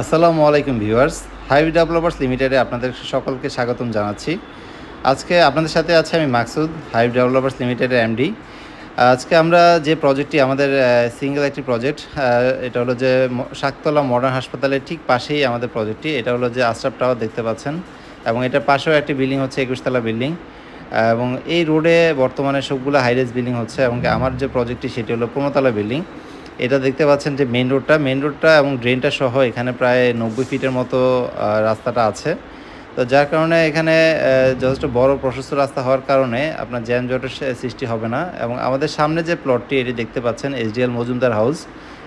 আসসালামু আলাইকুম viewers, hive developers লিমিটেডে আপনাদের সকলকে স্বাগতম জানাচ্ছি। আজকে আপনাদের সাথে আছে আমি মাকসুদ, হাইভ ডেভেলপার্স লিমিটেডের এমডি আজকে আমরা যে প্রজেক্টটি, আমাদের সিঙ্গেল একটি প্রজেক্ট এটা হলো যে শাকতলা মডার্ন হাসপাতালের ঠিক পাশেই আমাদের প্রজেক্টটি। এটা হলো যে আশরাফ টাওয়ার দেখতে পাচ্ছেন এবং এটার পাশেও একটি বিল্ডিং হচ্ছে একুশতলা বিল্ডিং। এবং এই রোডে বর্তমানে সবগুলো হাইরেজ বিল্ডিং হচ্ছে এবং আমার যে প্রজেক্টটি, সেটি হলো পনেরোতলা বিল্ডিং। এটা দেখতে পাচ্ছেন যে মেন রোডটা মেন রোডটা এবং ড্রেনটা সহ এখানে প্রায় নব্বই ফিটের মতো রাস্তাটা আছে। তো যার কারণে এখানে যথেষ্ট বড় প্রশস্ত রাস্তা হওয়ার কারণে আপনার জ্যামজটের সৃষ্টি হবে না এবং আমাদের সামনে যে প্লটটি এটি দেখতে পাচ্ছেন এসডিএল মজুমদার হাউস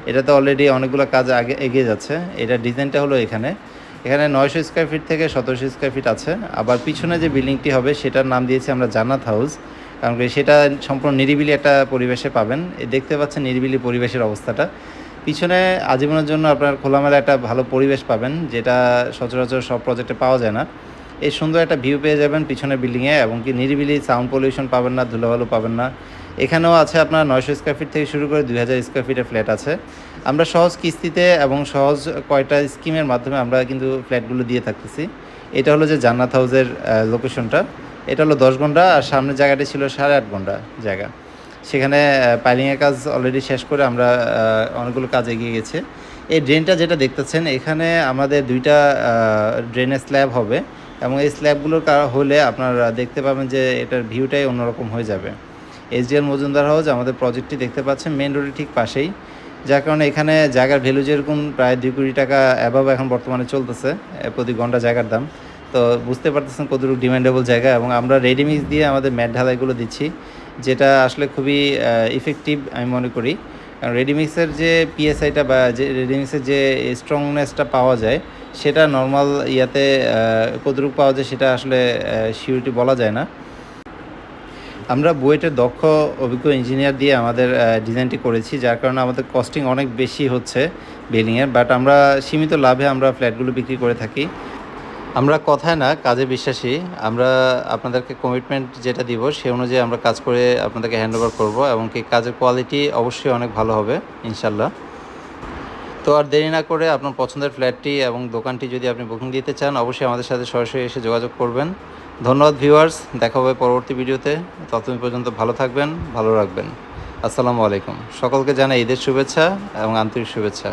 এটাতে অলরেডি অনেকগুলো কাজ আগে এগিয়ে যাচ্ছে। এটা ডিজাইনটা হলো এখানে। এখানে নয়শো স্কোয়ার ফিট থেকে সতেরোশো স্কোয়ার ফিট আছে। আবার পিছনে যে বিল্ডিংটি হবে, সেটার নাম দিয়েছি আমরা জান্নাত হাউস কারণ সেটা সম্পূর্ণ নিরিবিলি একটা পরিবেশে পাবেন। দেখতে পাচ্ছেন নিরিবিলি পরিবেশের অবস্থাটা। পিছনে আজীবনের জন্য আপনার খোলামেলা একটা ভালো পরিবেশ পাবেন, যেটা সচরাচর সব প্রজেক্টে পাওয়া যায় না। এই সুন্দর একটা ভিউ পেয়ে যাবেন পিছনে বিল্ডিংয়ে এবং কি নিরিবিলি সাউন্ড পলিউশন পাবেন না, ধুলোবালু পাবেন না। এখানেও আছে আপনার নয়শো স্কোয়ার ফিট থেকে শুরু করে দুই হাজার স্কোয়ার ফিটের ফ্ল্যাট আছে। আমরা সহজ কিস্তিতে এবং সহজ কয়টা স্কিমের মাধ্যমে আমরা কিন্তু ফ্ল্যাটগুলো দিয়ে থাকতেছি। এটা হলো যে জান্নাত হাউসের লোকেশনটা এটা হলো দশ ঘণ্টা, আর সামনের জায়গাটি ছিল সাড়ে আট ঘণ্টা জায়গা। সেখানে পাইলিংয়ের কাজ অলরেডি শেষ করে আমরা অনেকগুলো কাজ এগিয়ে গেছে। এই ড্রেনটা যেটা দেখতেছেন, এখানে আমাদের দুইটা ড্রেনের স্ল্যাব হবে এবং এই স্ল্যাবগুলোর হলে আপনারা দেখতে পাবেন যে এটার ভিউটাই অন্যরকম হয়ে যাবে। এসডিএল মজুমদার হাউস, আমাদের প্রজেক্টটি দেখতে পাচ্ছেন মেন রোডের ঠিক পাশেই। যার কারণে এখানে জায়গার ভ্যালু যেরকম, প্রায় দুই কোটি টাকা অ্যাভাব এখন বর্তমানে চলতেছে প্রতি ঘণ্টা জায়গার দাম। তো বুঝতে পারতেছেন কতটুকু ডিমান্ডেবল জায়গা এবং আমরা রেডিমিক্স দিয়ে আমাদের ম্যাট ঢালাইগুলো দিচ্ছি, যেটা আসলে খুবই ইফেক্টিভ আমি মনে করি। কারণ রেডিমিক্সের যে পিএসআইটা বা যে রেডিমিক্সের যে স্ট্রংনেসটা পাওয়া যায়, সেটা নর্মাল ইয়াতে কতটুকু পাওয়া যায় সেটা আসলে সিউরিটি বলা যায় না। আমরা বুয়েটের দক্ষ, অভিজ্ঞ ইঞ্জিনিয়ার দিয়ে আমাদের ডিজাইনটি করেছি, যার কারণে আমাদের কস্টিং অনেক বেশি হচ্ছে বিল্ডিংয়ের বাট আমরা সীমিত লাভে আমরা ফ্ল্যাটগুলো বিক্রি করে থাকি। আমরা কথায় না, কাজে বিশ্বাসী। আমরা আপনাদেরকে কমিটমেন্ট যেটা দিব, সে অনুযায়ী আমরা কাজ করে আপনাদেরকে হ্যান্ড ওভার করব এবং কি কাজের কোয়ালিটি অবশ্যই অনেক ভালো হবে, ইনশাল্লাহ। তো আর দেরি না করে আপনার পছন্দের ফ্ল্যাটটি এবং দোকানটি যদি আপনি বুকিং দিতে চান, অবশ্যই আমাদের সাথে সরাসরি এসে যোগাযোগ করবেন। ধন্যবাদ ভিউয়ার্স দেখা হবে পরবর্তী ভিডিওতে। ততদিন পর্যন্ত ভালো থাকবেন, ভালো রাখবেন। আসসালামু আলাইকুম। সকলকে জানাই ঈদের শুভেচ্ছা এবং আন্তরিক শুভেচ্ছা।